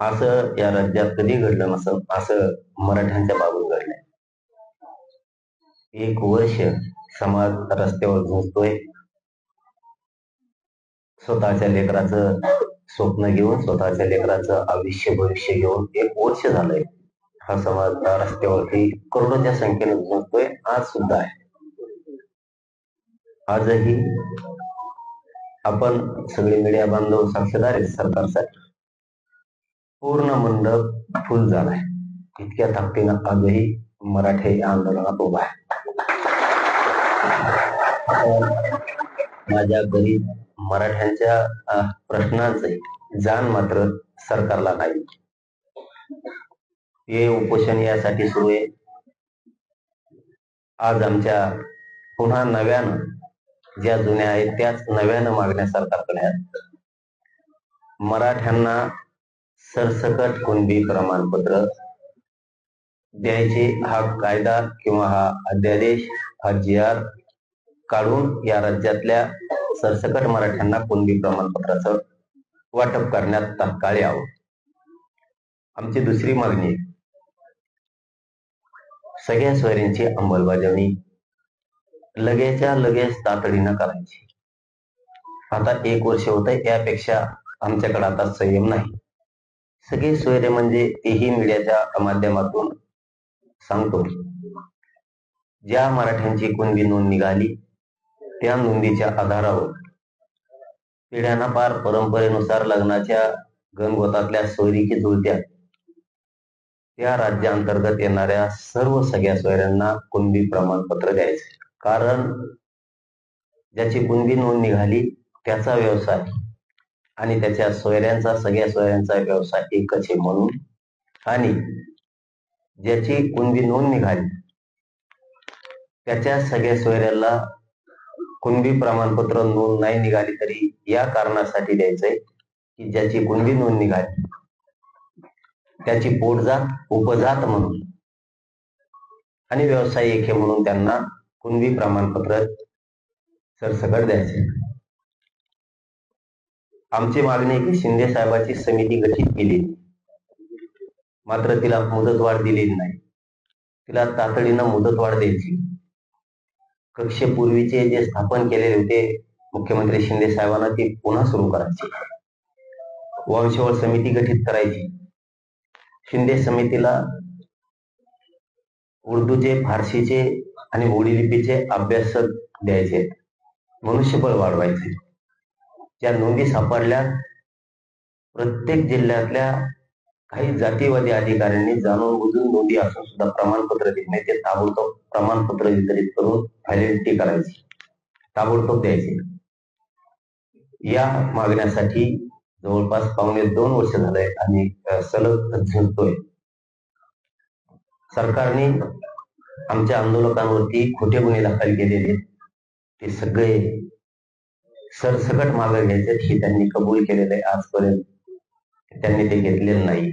असं या राज्यात कधी घडलं नसं असं मराठ्यांच्या बाबत घडलंय. एक वर्ष समाज रस्त्यावर झोपतोय स्वतःच्या लेकराचं स्वप्न घेऊन स्वतःच्या लेकराचं आयुष्य भविष्य घेऊन एक वर्ष झालंय. हा समाज रस्त्यावरती करोडोच्या संख्येने झोपतोय आज सुद्धा आहे. आजही आपण सगळे मीडिया बांधव साक्षीदार आहेत सरकारसाठी पूर्ण मंडप फुल झालाय. इतक्या ताकदीनं आजही मराठी आंदोलनात उभा आहे. माझ्या गरीब मराठ्यांच्या प्रश्नांचे जाण मात्र सरकारला नाही. हे उपोषण यासाठी सुरू आहे. आज आमच्या पुन्हा नव्यानं ज्या जुन्या आहेत त्याच नव्यानं मागण्या सरकारकडे आहेत. मराठ्यांना सरसकट कुणबी प्रमाणपत्र द्यायचे हा कायदा किंवा हा अध्यादेश हा जी आर काढून या राज्यातल्या सरसकट मराठ्यांना कुणबी प्रमाणपत्राचं वाटप करण्यात तात्काळ यावं. आमची दुसरी मागणी सगळ्या सोयऱ्यांची अंमलबजावणी लगेच्या लगेच तातडीनं करायची. आता एक वर्ष होत यापेक्षा आमच्याकडे आता संयम नाही. सगळे सोयरे म्हणजे तेही मीडियाच्या माध्यमातून सांगतो. ज्या मराठ्यांची कुणबी नोंद निघाली त्या नोंदीच्या आधारावर पिढ्यांना पार परंपरेनुसार लग्नाच्या गणगोतातल्या सोयरीकी जुळत्या त्या राज्यांतर्गत येणाऱ्या सर्व सगळ्या सोयऱ्यांना कुणबी प्रमाणपत्र द्यायचे? कारण ज्याची कुणबी नोंद निघाली त्याचा व्यवसाय आणि त्याच्या सोयऱ्यांचा सगळ्या सोयऱ्यांचा व्यवसाय एकच आहे म्हणून. आणि ज्याची कुणबी नोंद निघाली त्याच्या सगळ्या सोयऱ्याला कुणबी प्रमाणपत्र नोंद नाही निघाली तरी या कारणासाठी द्यायचंय की ज्याची कुणबी नोंद निघाली त्याची पोटजात उपजात म्हणून. आणि व्यवसाय एक आहे म्हणून त्यांना कुणबी प्रमाणपत्र सरसकट द्यायचे आमची मागणी आहे की शिंदे साहेबाची समिती गठीत केली. मात्र तिला मुदतवाढ दिलेली नाही. तिला तातडीनं मुदतवाढ द्यायची. कक्षेपूर्वीचे जे स्थापन केलेले होते मुख्यमंत्री शिंदे साहेबांना ती पुन्हा सुरू करायची. वंशवळ समिती गठीत करायची. शिंदे समितीला उर्दूचे फारसीचे आणि मोडी लिपीचे अभ्यासक द्यायचे. मनुष्यबळ वाढवायचे. ज्या नोंदी सापडल्या. प्रत्येक जिल्ह्यातल्या काही जातीवादी अधिकाऱ्यांनी जाणून बुजून नोंदी असून सुद्धा प्रमाणपत्र देत नाही. ते ताबडतोब प्रमाणपत्र वितरित करून व्हॅलिडिटी करायची. ताबडतोब द्यायचे. या मागण्यासाठी जवळपास पावणे दोन वर्ष झालंय आणि सलग झुलतोय सरकारने आमच्या आंदोलकांवरती खोटे गुन्हे दाखल केलेले ते सगळे सरसकट मागे घ्यायचे हे त्यांनी कबूल केलेलं आहे आजपर्यंत. त्यांनी ते घेतलेलं नाही.